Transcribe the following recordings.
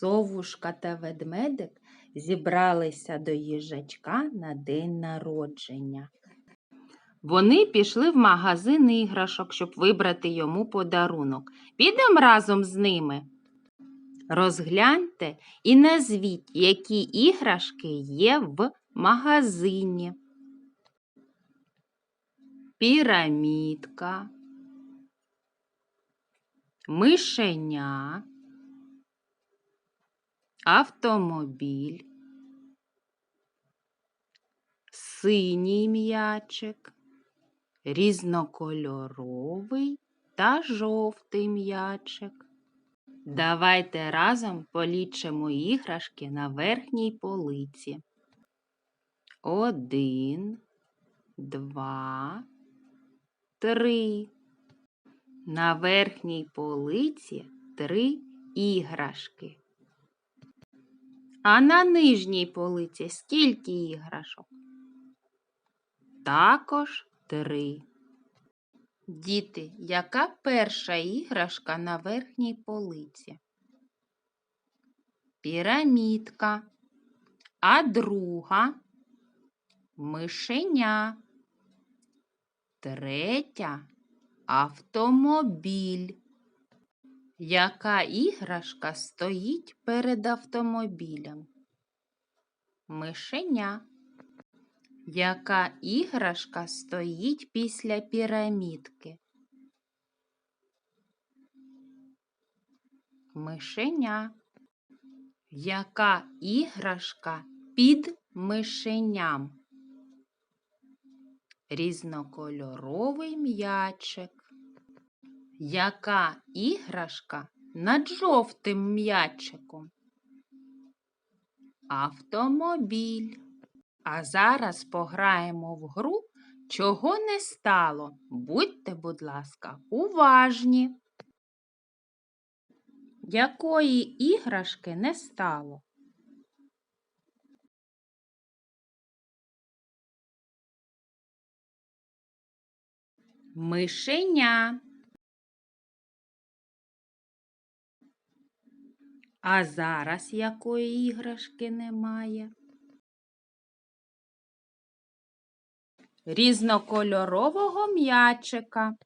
Совушка та ведмедик зібралися до їжачка на день народження. Вони пішли в магазин іграшок, щоб вибрати йому подарунок. Підемо разом з ними. Розгляньте і назвіть, які іграшки є в магазині. Пірамідка, мишеня, автомобіль, синій м'ячик, різнокольоровий та жовтий м'ячик. Давайте разом полічимо іграшки на верхній полиці. Один, два, три. На верхній полиці три іграшки. А на нижній полиці скільки іграшок? Також три. Діти, яка перша іграшка на верхній полиці? Пірамідка. А друга мишеня. Третя автомобіль. Яка іграшка стоїть перед автомобілем? Мишеня. Яка іграшка стоїть після пірамідки? Мишеня. Яка іграшка під мишеням? Різнокольоровий м'ячик. Яка іграшка над жовтим м'ячиком? Автомобіль. А зараз пограємо в гру, чого не стало. Будьте, будь ласка, уважні. Якої іграшки не стало? Мишеня. А зараз якої іграшки немає? Різнокольорового м'ячика.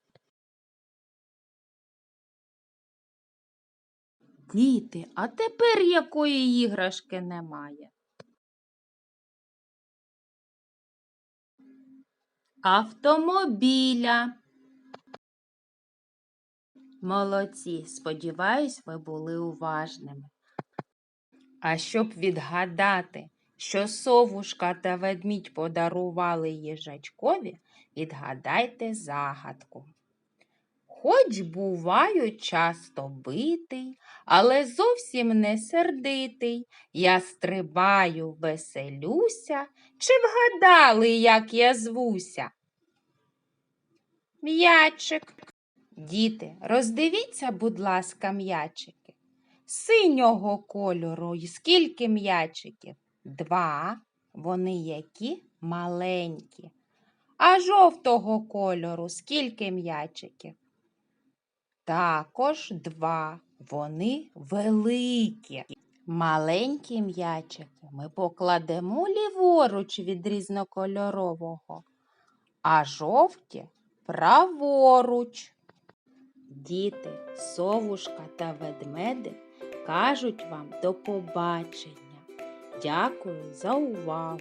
Діти, а тепер якої іграшки немає? Автомобіля. Молодці, сподіваюсь, ви були уважними. А щоб відгадати, що совушка та ведмідь подарували їжачкові, відгадайте загадку. Хоч буваю часто битий, але зовсім не сердитий, я стрибаю, веселюся, чи вгадали, як я звуся? М'ячик. Діти, роздивіться, будь ласка, м'ячики. Синього кольору і скільки м'ячиків? Два. Вони які маленькі. А жовтого кольору скільки м'ячиків? Також два. Вони великі. Маленькі м'ячики ми покладемо ліворуч від різнокольорового, а жовті праворуч. Діти, совушка та ведмедик кажуть вам до побачення. Дякую за увагу!